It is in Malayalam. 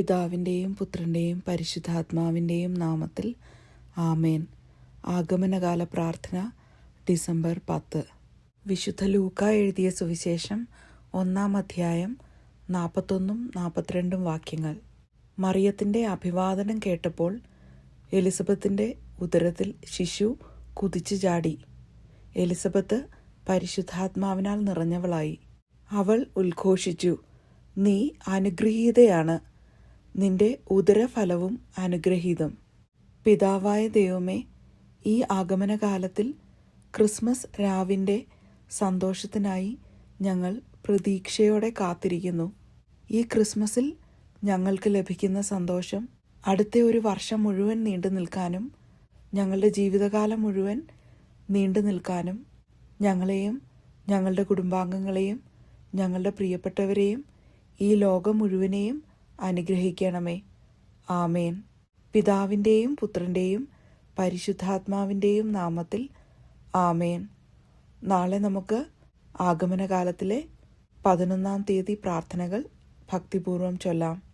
പിതാവിന്റെയും പുത്രന്റെയും പരിശുദ്ധാത്മാവിന്റെയും നാമത്തിൽ ആമേൻ. ആഗമനകാല പ്രാർത്ഥന ഡിസംബർ പത്ത്. വിശുദ്ധ ലൂക്ക എഴുതിയ സുവിശേഷം ഒന്നാം അധ്യായം നാൽപ്പത്തൊന്നും നാൽപ്പത്തിരണ്ടും വാക്യങ്ങൾ. മറിയത്തിന്റെ അഭിവാദനം കേട്ടപ്പോൾ എലിസബത്തിന്റെ ഉദരത്തിൽ ശിശു കുതിച്ചു ചാടി. എലിസബത്ത് പരിശുദ്ധാത്മാവിനാൽ നിറഞ്ഞവളായി. അവൾ ഉദ്ഘോഷിച്ചു നീ അനുഗ്രഹീതയാണ്. നിന്റെ ഉദരഫലവും അനുഗ്രഹീതം. പിതാവായ ദൈവമേ ഈ ആഗമനകാലത്തിൽ ക്രിസ്മസ് രാവിന്റെ സന്തോഷത്തിനായി ഞങ്ങൾ പ്രതീക്ഷയോടെ കാത്തിരിക്കുന്നു. ഈ ക്രിസ്മസിൽ ഞങ്ങൾക്ക് ലഭിക്കുന്ന സന്തോഷം അടുത്ത ഒരു വർഷം മുഴുവൻ നീണ്ടു നിൽക്കാനും ഞങ്ങളുടെ ജീവിതകാലം മുഴുവൻ നീണ്ടു നിൽക്കാനും ഞങ്ങളെയും ഞങ്ങളുടെ കുടുംബാംഗങ്ങളെയും ഞങ്ങളുടെ പ്രിയപ്പെട്ടവരെയും ഈ ലോകം മുഴുവനെയും അനുഗ്രഹിക്കണമേ. ആമേൻ. പിതാവിന്റെയും പുത്രന്റെയും പരിശുദ്ധാത്മാവിന്റെയും നാമത്തിൽ ആമേൻ. നാളെ നമുക്ക് ആഗമനകാലത്തിലെ പതിനൊന്നാം തീയതി പ്രാർത്ഥനകൾ ഭക്തിപൂർവം ചൊല്ലാം.